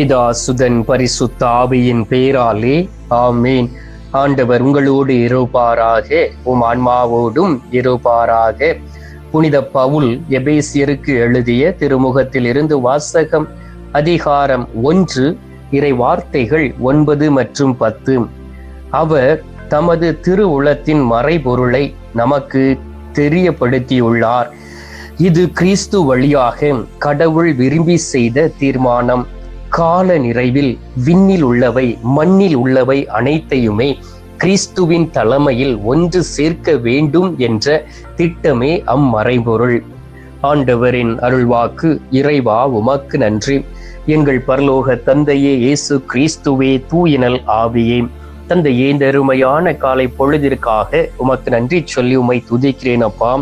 பிதா சுதன் பரிசுத்த ஆவியின் பேராலே ஆமீன். ஆண்டவர் உங்களோடு இருப்பாராக உம் ஆன்மாவோடும் இருப்பாராக. புனித பவுல் எபேசியருக்கு எழுதிய திருமுகத்தில் இருந்து வாசகம் அதிகாரம் ஒன்று இறை வார்த்தைகள் ஒன்பது மற்றும் பத்து. அவர் தமது திருவுளத்தின் மறைபொருளை நமக்கு தெரியப்படுத்தியுள்ளார். இது கிறிஸ்து வழியாக கடவுள் விரும்பி செய்த தீர்மானம். கால நிறைவில் விண்ணில் உள்ளவை மண்ணில் உள்ளவை அனைத்தையுமே கிறிஸ்துவின் தலைமையில் ஒன்று சேர்க்க வேண்டும் என்ற திட்டமே அம்மறைபொருள். ஆண்டவரின் அருள்வாக்கு இறைவா உமக்கு நன்றி. எங்கள் பரலோக தந்தையே இயேசு கிறிஸ்துவே தூயினல் ஆவியே. தந்தையே இந்த அருமையான காலை பொழுதிற்காக உமக்கு நன்றி சொல்லி உமை துதிக்கிறேன் அப்பா.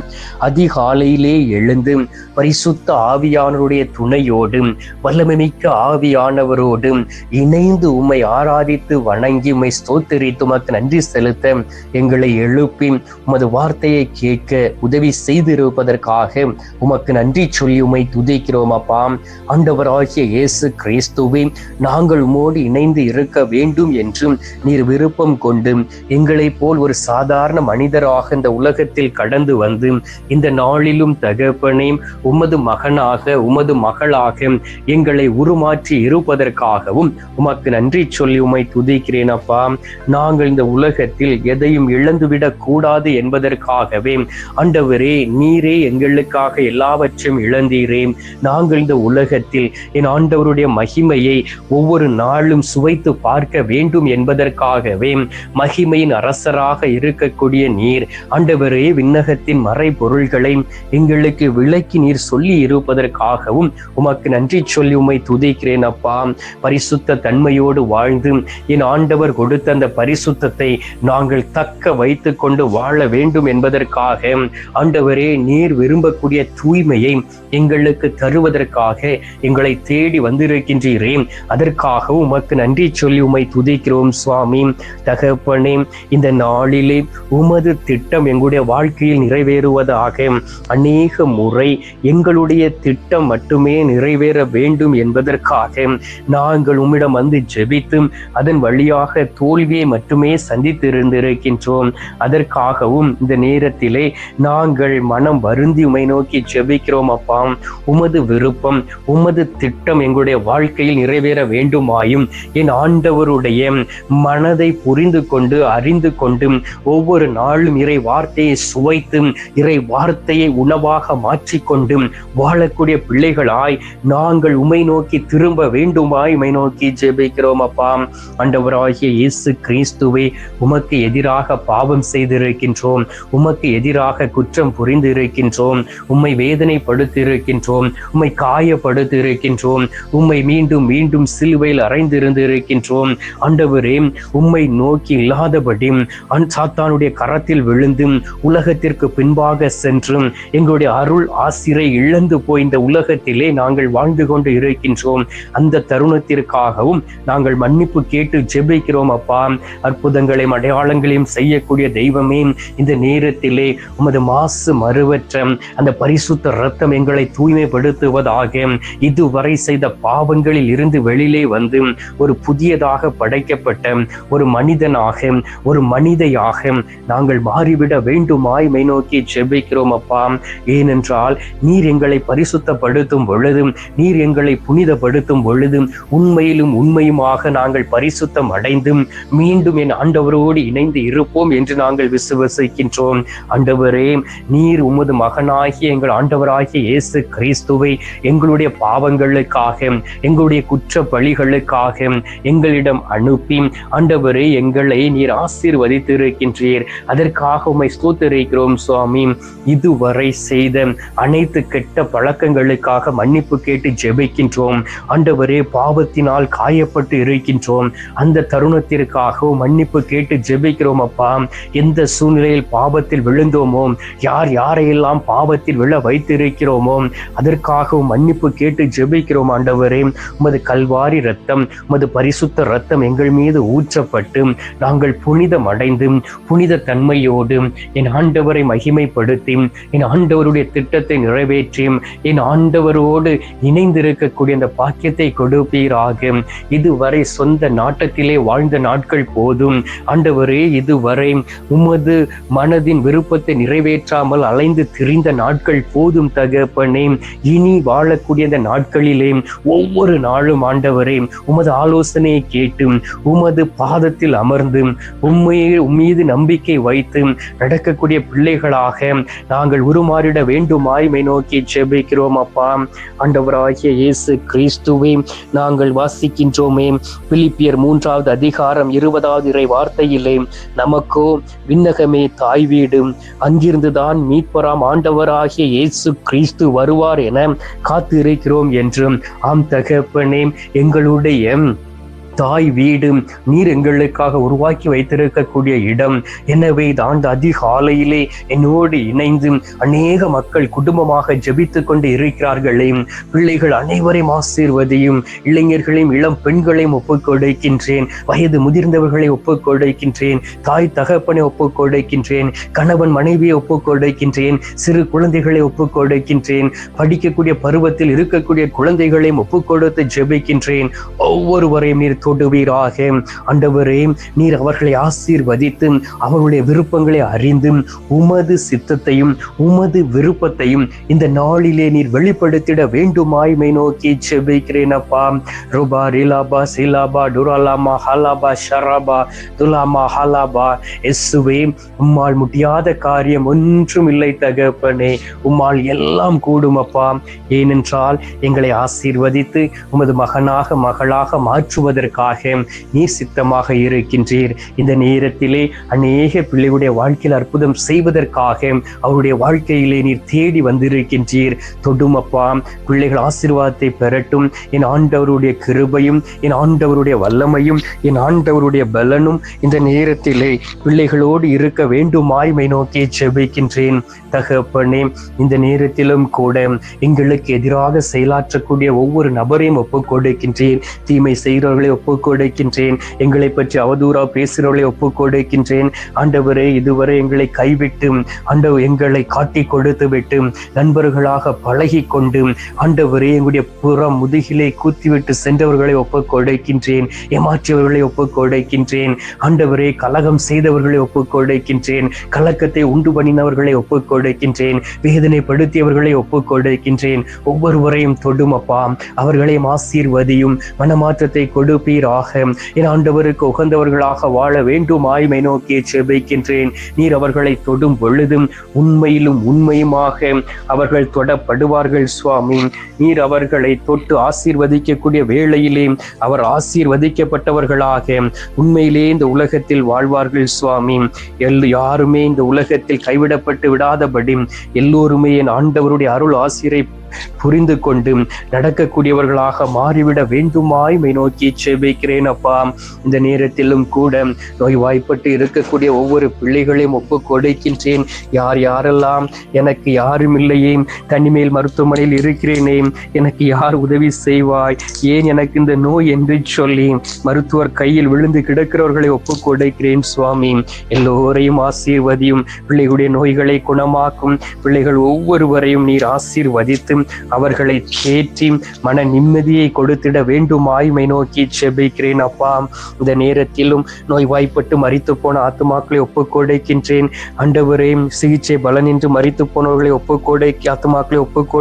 அதிகாலையிலே எழுந்து பரிசுத்த ஆவியானவருடைய துணையோடு வல்லமைமிக்க ஆவியானவரோடு இணைந்து உம்மை ஆராதித்து வணங்கி உம்மை ஸ்தோத்தரித்து உமக்கு நன்றி செலுத்த எங்களை எழுப்பி உமது வார்த்தையை கேட்க உதவி செய்திருப்பதற்காக உமக்கு நன்றி சொல்லி உமை துதிக்கிறோம் அப்பா. ஆண்டவராகிய இயேசு கிறிஸ்துவை நாங்கள் உமோடு இணைந்து இருக்க வேண்டும் என்றும் நீர் விருப்பம் கொண்டு எங்களைப் போல் ஒரு சாதாரண மனிதராக இந்த உலகத்தில் கடந்து வந்து இந்த நாளிலும் தகப்பனே உமது மகனாக உமது மகளாக எங்களை உருமாற்றி இருப்பதற்காகவும் உமக்கு நன்றி சொல்லி உமை துதிக்கிறேன் அப்பா. நாங்கள் இந்த உலகத்தில் எதையும் இழந்துவிடக் கூடாது என்பதற்காகவே ஆண்டவரே நீரே எங்களுக்காக எல்லாவற்றையும் இழந்தீரே. நாங்கள் இந்த உலகத்தில் என் ஆண்டவருடைய மகிமையை ஒவ்வொரு நாளும் சுவைத்து பார்க்க வேண்டும் என்பதற்காக ஆகவே மகிமையின் அரசராக இருக்கக்கூடிய நீர் ஆண்டவரே விண்ணகத்தின் மறை பொருள்களை எங்களுக்கு விளக்கி நீர் சொல்லி இருப்பதற்காகவும் உமக்கு நன்றி சொல்லி உமை துதிக்கிறேன் அப்பா. பரிசுத்த தன்மையோடு வாழ்ந்து என் ஆண்டவர் கொடுத்த அந்த பரிசுத்தத்தை நாங்கள் தக்க வைத்து கொண்டு வாழ வேண்டும் என்பதற்காக ஆண்டவரே நீர் விரும்பக்கூடிய தூய்மையை எங்களுக்கு தருவதற்காக எங்களை தேடி வந்திருக்கின்றீரே. அதற்காக உமக்கு நன்றி சொல்லி உமை துதிக்கிறோம் சுவாமி. தகப்பனே இந்த நாளிலே உமது திட்டம் எங்களுடைய வாழ்க்கையில் நிறைவேறுவதாக. அநேக முறை எங்களுடைய திட்டம் மட்டுமே நிறைவேற வேண்டும் என்பதற்காக நாங்கள் உம்மிடம் வந்து ஜெபித்து அதன் வழியாக தோல்வியை மட்டுமே சந்தித்திருந்திருக்கின்றோம். அதற்காகவும் இந்த நேரத்திலே நாங்கள் மனம் வருந்தி உமை நோக்கி ஜெபிக்கிறோம் அப்பா. உமது விருப்பம் உமது திட்டம் எங்களுடைய வாழ்க்கையில் நிறைவேற வேண்டுமாயும் என் ஆண்டவருடைய மன மனதை புரிந்து கொண்டு அறிந்து கொண்டு ஒவ்வொரு நாளும் இறை வார்த்தையை சுவைத்து இறை வார்த்தையை உணவாக மாற்றிக்கொண்டு வாழக்கூடிய பிள்ளைகளாய் நாங்கள் உமை நோக்கி திரும்ப வேண்டுமாய் உமை நோக்கி ஜெபிக்கிறோம் அப்பா. ஆண்டவராகிய இயேசு கிறிஸ்துவை உமக்கு எதிராக பாவம் செய்திருக்கின்றோம். உமக்கு எதிராக குற்றம் புரிந்து இருக்கின்றோம் உம்மை வேதனைப்படுத்தியிருக்கின்றோம். உம்மை காயப்படுத்தியிருக்கின்றோம். உம்மை மீண்டும் மீண்டும் சிலுவையில் அறைந்திருந்து இருக்கின்றோம் ஆண்டவரே உம்மை நோக்கி இல்லாதபடி சாத்தானுடைய கரத்தில் விழுந்து உலகத்திற்கு பின்பாக சென்று எங்களுடைய அருள் ஆசிரை இழந்து போய் இந்த உலகத்திலே நாங்கள் வாழ்ந்து கொண்டு இருக்கின்றோம். அந்த தருணத்திற்காகவும் நாங்கள் மன்னிப்பு கேட்டு ஜெபிக்கிறோம் அப்பா. அற்புதங்களையும் அடையாளங்களையும் செய்யக்கூடிய தெய்வமே இந்த நேரத்திலே உமது மாசு மறுவற்ற அந்த பரிசுத்த ரத்தம் எங்களை தூய்மைப்படுத்துவதாக இதுவரை செய்த பாவங்களில் இருந்து வெளியிலே வந்து ஒரு புதியதாக படைக்கப்பட்ட ஒரு ஒரு மனிதனாக ஒரு மனிதையாக நாங்கள் மாறிவிட வேண்டுமாய் மை நோக்கி ஜெபிக்கிறோம் அப்பா. ஏனென்றால் நீர் எங்களை பரிசுத்தப்படுத்தும் பொழுது நீர் எங்களை புனிதப்படுத்தும் பொழுது உண்மையிலும் உண்மையுமாக நாங்கள் பரிசுத்தம் அடைந்தும் மீண்டும் என் ஆண்டவரோடு இணைந்து இருப்போம் என்று நாங்கள் விசுவசிக்கின்றோம். ஆண்டவரே நீர் உமது மகனாகிய எங்கள் ஆண்டவராகிய இயேசு கிறிஸ்துவை எங்களுடைய பாவங்களுக்காக எங்களுடைய குற்ற பழிகளுக்காக எங்களிடம் அனுப்பி ஆண்டவர் எங்களை நீர் ஆசீர்வதித்திருக்கின்றீர். அதற்காக உமை ஸ்தோத்தரிக்கிறோம் சுவாமி. இதுவரை செய்த அனைத்து கெட்ட பழக்கங்களுக்காக மன்னிப்பு கேட்டு ஜெபிக்கின்றோம். ஆண்டவரே பாவத்தினால் காயப்பட்டு இருக்கின்றோம். அந்த தருணத்திற்காக மன்னிப்பு கேட்டு ஜெபிக்கிறோம் அப்பா. எந்த சூழ்நிலையில் பாவத்தில் விழுந்தோமோ யார் யாரையெல்லாம் பாவத்தில் விழ வைத்திருக்கிறோமோ அதற்காக மன்னிப்பு கேட்டு ஜெபிக்கிறோம் ஆண்டவரே. உமது கல்வாரி ரத்தம் உமது பரிசுத்த ரத்தம் எங்கள் மீது ஊற்றப்பட்டு ரட்சிக்கப்பட்டு நாங்கள் புனிதம் அடைந்து புனித தன்மையோடு என் ஆண்டவரை மகிமைப்படுத்தி என் ஆண்டவருடைய திட்டத்தை நிறைவேற்றி என் ஆண்டவரோடு இணைந்திருக்கக்கூடிய அந்த பாக்கியத்தை கொடுப்பீராக. இதுவரை சொந்த நாட்டத்திலே வாழ்ந்த நாட்கள் போதும். ஆண்டவரே இதுவரை உமது மனதின் விருப்பத்தை நிறைவேற்றாமல் அலைந்து திரிந்த நாட்கள் போதும் தகப்பனே. இனி வாழக்கூடிய அந்த நாட்களிலே ஒவ்வொரு நாளும் ஆண்டவரே உமது ஆலோசனையை கேட்டும் உமது பாத பாதத்தில் அமர்ந்து உண்மையை உம்மீது நம்பிக்கை வைத்து நடக்கக்கூடிய பிள்ளைகளாக நாங்கள் உருமாறிட வேண்டுமாய்மை நோக்கி ஜெபிக்கிறோம் அப்பா. ஆண்டவராகிய இயேசு கிறிஸ்துவே நாங்கள் வாசிக்கின்றோமே. பிலிப்பியர் மூன்றாவது அதிகாரம் இருபதாவது இறை வார்த்தையிலே நமக்கோ விண்ணகமே தாய் வீடு அங்கிருந்துதான் மீட்பராம் ஆண்டவராகிய இயேசு கிறிஸ்து வருவார் என காத்திருக்கிறோம் என்றும் ஆம் தகப்பனே எங்களுடைய தாய் வீடு நீர் எங்களுக்காக உருவாக்கி வைத்திருக்கக்கூடிய இடம். எனவே தான் அதிகாலையிலே என்னோடு இணைந்து அநேக மக்கள் குடும்பமாக ஜெபித்து கொண்டு இருக்கிறார்களே. பிள்ளைகள் அனைவரையும் ஆசீர்வதியும் இளைஞர்களையும் இளம் பெண்களையும் ஒப்புக்கொடுக்கின்றேன் வயது முதிர்ந்தவர்களை ஒப்புக்கொடுக்கின்றேன் தாய் தகப்பனை ஒப்புக்கொடுக்கின்றேன் கணவன் மனைவியை ஒப்புக்கொடுக்கின்றேன் சிறு குழந்தைகளை ஒப்புக்கொடுக்கின்றேன் படிக்கக்கூடிய பருவத்தில் இருக்கக்கூடிய குழந்தைகளையும் ஒப்புக்கொடுத்து ஜெபிக்கின்றேன். ஒவ்வொருவரையும் நீர் தொடுவீராக ஆண்டவரே. நீர் அவர்களை ஆசீர்வதித்து அவருடைய விருப்பங்களை அறிந்து உமது சித்தத்தையும் உமது விருப்பத்தையும் இந்த நாளிலே நீர் வெளிப்படுத்திட வேண்டுமாய்மை நோக்கி செபிக்கிறேன் அப்பா. ரூபா ரிலாபா சிலாபா டுராலாமா ஹலாபா ஷராபா துலாமா ஹலாபா. எஸ்ஸுவே உம்மால் முடியாத காரியம் ஒன்றும் இல்லை தகப்பனே. உம்மால் எல்லாம் கூடும் அப்பா. ஏனென்றால் எங்களை ஆசீர்வதித்து உமது மகனாக மகளாக மாற்றுவதற்கு எங்களுக்காக நீர் சித்தமாக இருக்கின்றீர். இந்த நேரத்திலே அநேக பிள்ளைகளுடைய வாழ்க்கையில் அற்புதம் செய்வதற்காக அவருடைய வாழ்க்கையிலே நீர் தேடி வந்திருக்கின்றீர். தொடுமப்பா பிள்ளைகள் ஆசீர்வாதத்தை பெறட்டும். என் ஆண்டவருடைய கிருபையும் என் ஆண்டவருடைய வல்லமையும் என் ஆண்டவருடைய பலனும் இந்த நேரத்திலே பிள்ளைகளோடு இருக்க வேண்டுமாய்மை நோக்கி செபிக்கின்றேன். தகப்பனே இந்த நேரத்திலும் கூட எங்களுக்கு எதிராக செயலாற்றக்கூடிய ஒவ்வொரு நபரையும் ஒப்புக் கொடுக்கின்றேன் தீமை செய்கிறவர்களை ஒப்புக் கொடுக்கின்றேன் எங்களை பற்றி அவதூறா பேசுகிறவர்களை ஒப்புக் கொடுக்கின்றேன் ஆண்டவரே இதுவரை எங்களை கைவிட்டு ஆண்டவர் எங்களை காட்டி கொடுத்து விட்டு நண்பர்களாக பழகி கொண்டு ஆண்டவரே எங்களுடைய புறம் முதுகிலே கூத்திவிட்டு சென்றவர்களை ஒப்புக் கொடுக்கின்றேன் ஏமாற்றியவர்களை ஒப்புக் கொடுக்கின்றேன் ஆண்டவரே கலகம் செய்தவர்களை ஒப்புக் கொடுக்கின்றேன் கலக்கத்தை உண்டு பண்ணினவர்களை ஒப்புக் கொடுக்கின்றேன் வேதனைப்படுத்தியவர்களை ஒப்புக் கொடுக்கின்றேன் ஒவ்வொருவரையும் தொடுமப்பா அவர்களையும் ஆசீர்வதியும். மனமாற்றத்தை கொடுப்பீராக என் ஆண்டவருக்கு உகந்தவர்களாக வாழ வேண்டும். ஆய்மை நோக்கி செபிக்கின்றேன். நீர் அவர்களை தொடும் பொழுதும் உண்மையிலும் உண்மையுமாக அவர்கள் தொடப்படுவார்கள் சுவாமி. நீர் அவர்களை தொட்டு ஆசீர்வதிக்கக்கூடிய வேளையிலே அவர் ஆசீர்வதிக்கப்பட்டவர்களாக உண்மையிலே இந்த உலகத்தில் வாழ்வார்கள் சுவாமி. எல் யாருமே இந்த உலகத்தில் கைவிடப்பட்டு விடாதபடி எல்லோருமே என் ஆண்டவருடைய அருள் ஆசிரை புரிந்து கொண்டு நடக்கக்கூடியவர்களாக மாறிவிட வேண்டுமாய்மை நோக்கி செபிக்கிறேன் அப்பா. இந்த நேரத்திலும் கூட நோய்வாய்ப்பட்டு இருக்கக்கூடிய ஒவ்வொரு பிள்ளைகளையும் ஒப்பு கொடுக்கின்றேன் யார் யாரெல்லாம் எனக்கு யாரும் இல்லையே தனிமேல் மருத்துவமனையில் இருக்கிறேனே எனக்கு யார் உதவி செய்வாய்? ஏன் எனக்கு இந்த நோய் என்று சொல்லி மருத்துவர் கையில் விழுந்து கிடக்கிறவர்களை ஒப்பு கொடுக்கிறேன் சுவாமி. எல்லோரையும் ஆசீர்வதியும். பிள்ளைகளுடைய நோய்களை குணமாக்கும். பிள்ளைகள் ஒவ்வொருவரையும் நீர் ஆசீர்வதித்து அவர்களை தேற்றி மன நிம்மதியை கொடுத்திட வேண்டும். ஆய்மை நோக்கி செபிக்கிறேன் அப்பா. இந்த நேரத்திலும் நோய்வாய்ப்பட்டு மறித்து போன ஆத்துமாக்களை ஒப்புக்கொடைக்கின்றேன். ஆண்டவரே சிகிச்சை பலனின்றி மறித்து போனவர்களை ஒப்புக் கொடை ஆத்துமாக்களை ஒப்புக்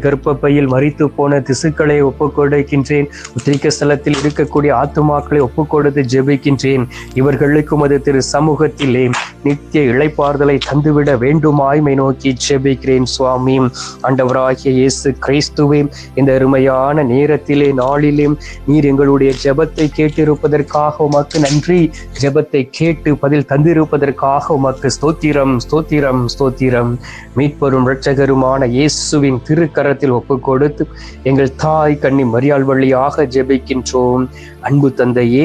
கர்ப்பப்பையில் மறித்து போன திசுக்களை ஒப்புக்கொடைக்கின்றேன். உத்திரிக்க ஸ்தலத்தில் இருக்கக்கூடிய ஆத்துமாக்களை ஒப்புக்கொடுத்து ஜெபிக்கின்றேன். இவர்களுக்கும் அது திரு சமூகத்திலே நித்திய இளைப்பாறுதலை தந்துவிட வேண்டும். ஆய்மை நோக்கி ஜெபிக்கிறேன் சுவாமி. ஆண்டவராகிய இயேசு கிறிஸ்துவே இந்த அருமையான நேரத்திலே நாளிலே நீர் எங்களுடைய ஜெபத்தை கேட்டிருப்பதற்காக உமக்கு நன்றி. ஜெபத்தை கேட்டு பதில் தந்திருப்பதற்காக உமக்கு ஸ்தோத்திரம் ஸ்தோத்திரம் ஸ்தோத்திரம். மீட்பரும் இரட்சகருமான இயேசுவின் திருக்கரத்தில் ஒப்பு கொடுத்து எங்கள் தாய் கண்ணி மரியாள் வழியாக ஜெபிக்கின்றோம். அன்பு தந்தையே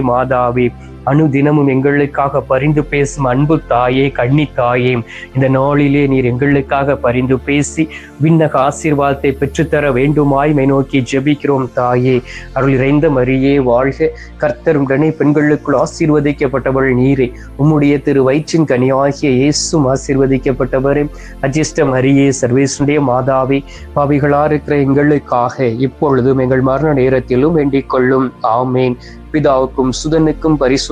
மாதாவே அனுதினமும் எங்களுக்காக பரிந்து பேசும் அன்பு தாயே கண்ணி தாயே. இந்த நாளிலே நீர் எங்களுக்காக பரிந்து பேசி விண்ணக ஆசீர்வாதத்தை பெற்றுத்தர வேண்டுமாய் மை நோக்கி ஜெபிக்கிறோம் தாயே. அருள் இறைந்த மரியே வாழ்க. கர்த்தருடனே பெண்களுக்குள் ஆசீர்வதிக்கப்பட்டவள் நீரே. உம்முடைய திரு வயிற்றின் கனியாகிய இயேசும் ஆசீர்வதிக்கப்பட்டவரே. அஜிஷ்ட மரியே சர்வேசுடைய மாதாவே. பாவிகளா இருக்கிற எங்களுக்காக இப்பொழுதும் எங்கள் மரண நேரத்திலும் வேண்டிக் கொள்ளும். ஆமேன். பிதாவுக்கும் சுதனுக்கும் பரிசு